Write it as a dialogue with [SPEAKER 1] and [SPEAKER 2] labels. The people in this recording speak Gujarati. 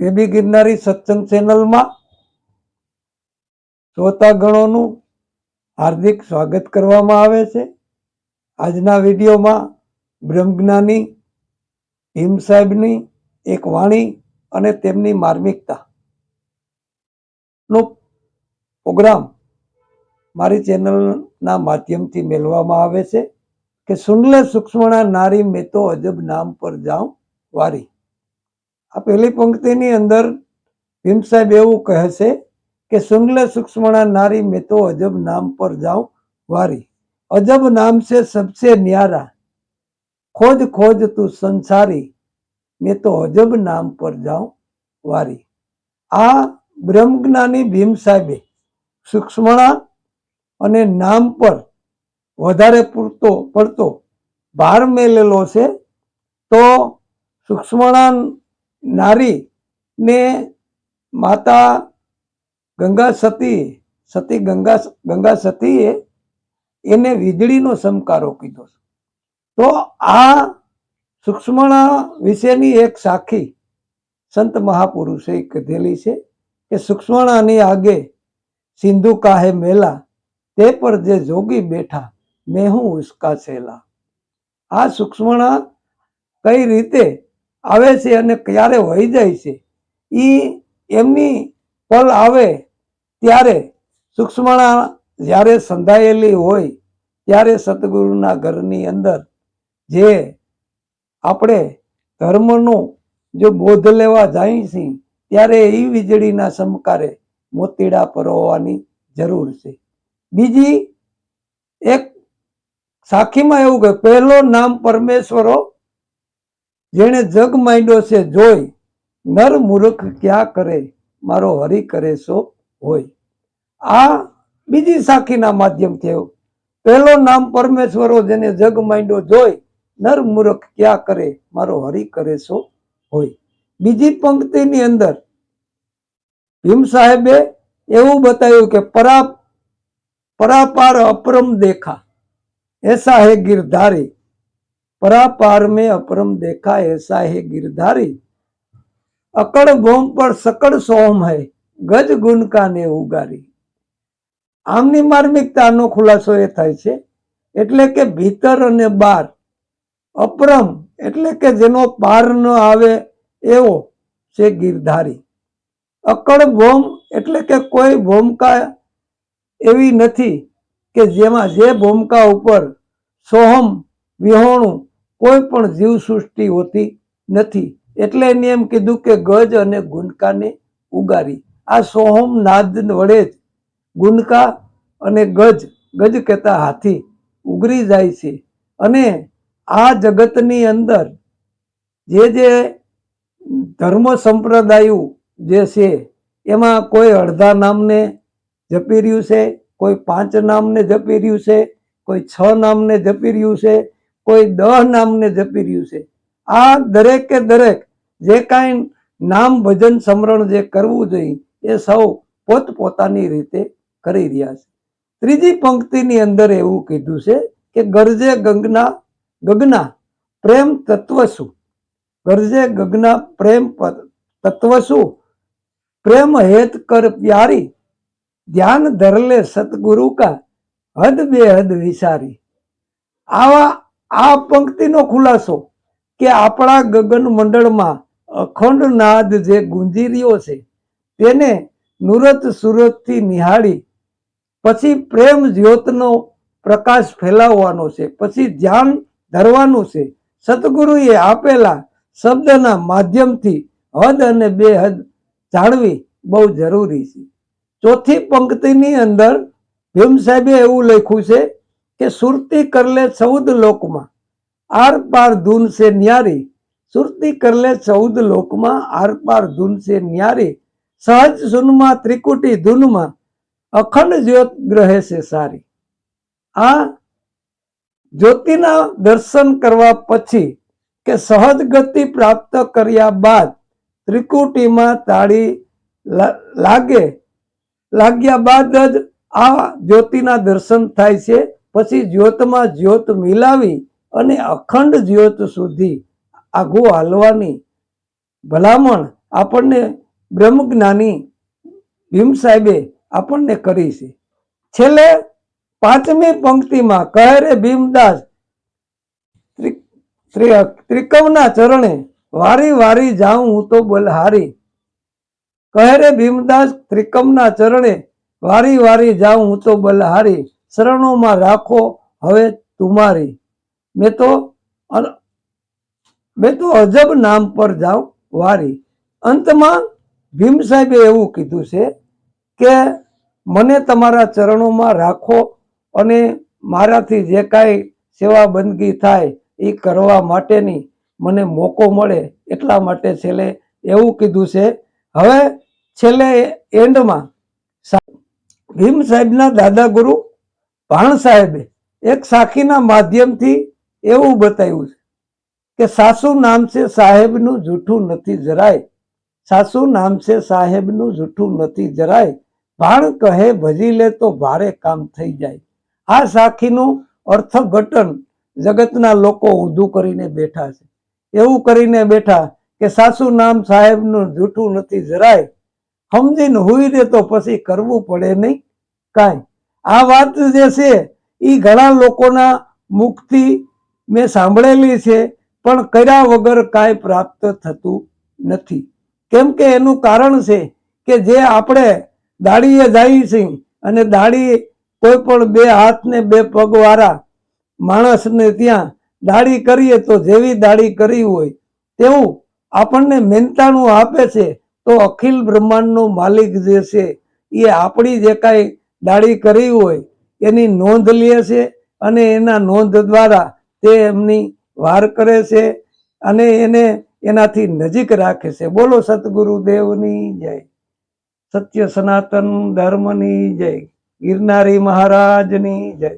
[SPEAKER 1] કેબી ગિરનારી સત્સંગ ચેનલમાં શ્રોતાગણોનું હાર્દિક સ્વાગત કરવામાં આવે છે. આજના વિડીયોમાં બ્રહ્મજ્ઞાની ભીમ સાહેબની એક વાણી અને તેમની માર્મિકતા નો પ્રોગ્રામ મારી ચેનલના માધ્યમથી મેળવવામાં આવે છે કે સુનલે સૂક્ષ્મણા નારી મેં તો અજબ નામ પર જાઉં વારી. આ પહેલી પંક્તિની અંદર ભીમ સાહેબ એવું કહે છે કે શુંગલે સુક્ષ્મણા નારી મેં તો અજબ નામ પર જાઉં વારી. અજબ નામ છે સબસે ન્યારા. ખોજ ખોજ તું સંસારી. મેં તો અજબ નામ પર જાઉં વારી. આ બ્રહ્મજ્ઞાની ભીમ સાહેબે સુક્ષ્મણા અને નામ પર વધારે પૂરતો, પડતો ભાર મેલેલો છે, તો સુક્ષ્મણા નારી ને માતા ગંગા સતી સતી ગંગા ગંગા સતીએ એને વીજળીનો સમકારો કીધો. તો આ સૂક્ષ્મણા વિશેની એક સાખી સંત મહાપુરુષે કીધેલી છે કે સૂક્ષ્મણાની આગે સિંધુ કાહે મેલા, તે પર જે જોગી બેઠા મેં હું ઉસકા છેલા આ સૂક્ષ્મણા કઈ રીતે આવે છે અને ક્યારે વહી જાય છે એ એમની પલ આવે ત્યારે સૂક્ષ્મણા જ્યારે સંધાયેલી હોય ત્યારે સદગુરુના ઘરની અંદર જે આપણે ધર્મનો જો બોધ લેવા જાય છે, ત્યારે એ વીજળીના સમકારે મોતીડા પરોવવાની જરૂર છે. બીજી એક સાખીમાં એવું કે પહેલો નામ પરમેશ્વરો જેણે જગ માંડ્યો છે જોઈ, નર મૂર્ખ ક્યાં કરે, મારો હરી કરે સો હોય. આ બીજી સાખીના માધ્યમથી એવું પહેલો નામ પરમેશ્વરો જેને જગ માંડ્યો જોઈ, નર મૂર્ખ ક્યાં કરે, મારો હરી કરે સો હોય. બીજી પંક્તિની અંદર ભીમ સાહેબે એવું બતાવ્યું કે પરા પરાપાર અપરમ દેખા, એસા હે ગિરધારી परापार में अपरम देखा ऐसा है गिरधारी અકડ ભોમ પર સકડ સોમ હૈ ગજ ગુણ કાને ઉગારી આમની માર્મિકતાનો ખુલાસો એ થાય છે એટલે કે ભીતર અને બાર અપરમ એટલે કે જેનો પાર ન આવે એવો છે ગિરધારી અકડ ભોમ એટલે કે કોઈ ભૂમિકા એવી નથી કે જેમાં જે ભૂમિકા ઉપર સોહમ વિહોણું કોઈ પણ જીવ સૃષ્ટિ હોતી નથી. એટલે એને એમ કીધું કે ગજ અને ગુનકાને ઉગારી. આ સોહમ નાદ વડે જ ગુનકા અને ગજ ગજ કહેતા હાથી, ઉગરી જાય છે. અને આ જગતની અંદર જે જે ધર્મ સંપ્રદાયો જે છે, એમાં કોઈ અડધા નામને જપી રહ્યું છે, કોઈ પાંચ નામને જપી રહ્યું છે, કોઈ છ નામને જપી રહ્યું છે કોઈ દહ નામને જપી રહ્યું છે. આ દરેકે દરેક જે કાંઈ નામ ભજન સમરણ જે કરવું જોઈએ, એ સૌ પોતપોતાની રીતે કરી રહ્યા છે. ત્રીજી પંક્તિની અંદર એવું કીધું છે કે ગરજે ગંગના, ગગના પ્રેમ તત્વ શું ગરજે ગગના પ્રેમ તત્વ શું પ્રેમ હેત કર પ્યારી. ધ્યાન ધરલે સતગુરુ કા. હદ બે હદ વિચારી આવા આ પંક્તિનો ખુલાસો કે આપણા ગગન મંડળમાં અખંડ નાદ જે ગુંજી રહ્યો છે, તેને નુરત સુરતથી નિહાળી, પછી પ્રેમ જ્યોતનો પ્રકાશ ફેલાવવાનો છે, પછી ધ્યાન ધરવાનું છે, સદગુરુએ આપેલા શબ્દના માધ્યમથી હદ અને બેહદ જાળવી બહુ જરૂરી છે. ચોથી પંક્તિની અંદર ભીમ સાહેબે એવું લખ્યું છે કે સુરતી કરલે ચૌદ લોકમાં. આર પાર ધૂન છે ન્યારી. સુરતી કરલે ચૌદ લોકમાં, આર પાર ધૂન છે ન્યારી. સહજ સુનમાં ત્રિકુટી ધૂનમાં, અખંડ જ્યોત ગ્રહે છે સારી. આ જ્યોતિના દર્શન કરવા પછી કે સહજ ગતિ પ્રાપ્ત કર્યા બાદ ત્રિકુટીમાં તાળી લાગે, લાગ્યા બાદ જ આ જ્યોતિના દર્શન થાય છે. પછી જ્યોતમાં જ્યોત મિલાવી અને અખંડ જ્યોત સુધી આઘું હાલવાની ભલામણ આપણને બ્રહ્મજ્ઞાની ભીમ સાહેબે આપણને કરી છે. છેલ્લે પાંચમી પંક્તિમાં કહે રે ભીમદાસ, ત્રિ- ત્રિ- ત્રિકમના ચરણે વારી વારી જાઉં હું તો બલહારી. કહે રે ભીમદાસ ત્રિકમના ચરણે વારી વારી જાઉં હું તો બલહારી. શરણોમાં રાખો. હવે તુમારી મેં તો મેં તો અજબ નામ પર જાઉં વારી. અંતમાં ભીમ સાહેબે એવું કીધું છે કે મને તમારા ચરણોમાં રાખો અને મારાથી જે કાંઈ સેવા બંદગી થાય એ કરવા માટેની મને મોકો મળે એટલા માટે છેલ્લે એવું કીધું છે. હવે છેલ્લે એન્ડમાં ભીમ સાહેબના દાદા ગુરુ ભાણ સાહેબે એક સાખીના માધ્યમથી એવું બતાવ્યું છે કે સાસુ નામ છે સાહેબનું જૂઠું નથી જરાય. સાસુ નામ છે સાહેબનું જૂઠું નથી જરાય. ભાણ કહે ભજી લે તો ભારે કામ થઈ જાય. આ સાખીનું અર્થઘટન જગતના લોકો ઊંધું કરીને બેઠા છે. એવું કરીને બેઠા કે સાસુ નામ સાહેબનું જૂઠું નથી જરાય. સમજીને હુઈ દે તો પછી કરવું પડે નહીં. કાંઈ. આ વાત જે છે એ ઘણા લોકોના મુખથી મેં સાંભળેલી છે, પણ કર્યા વગર કાંઈ પ્રાપ્ત થતું નથી. કેમ કે એનું કારણ છે કે જે આપણે દાડીએ જઈએ છીએ અને દાડી કોઈ પણ બે હાથ ને બે પગવાળા માણસને ત્યાં દાડી કરીએ તો જેવી દાડી કરી હોય, તેવું આપણને મહેનતાણું આપે છે, તો અખિલ બ્રહ્માંડનો માલિક જે છે એ આપણી જે કાંઈ દાડી કરી હોય, એની નોંધ લે છે અને એના નોંધ દ્વારા તે એમની વાર કરે છે અને એને એનાથી નજીક રાખે છે. બોલો સતગુરુ દેવની જય, સત્ય સનાતન ધર્મની જય, ગિરનારી મહારાજની જય.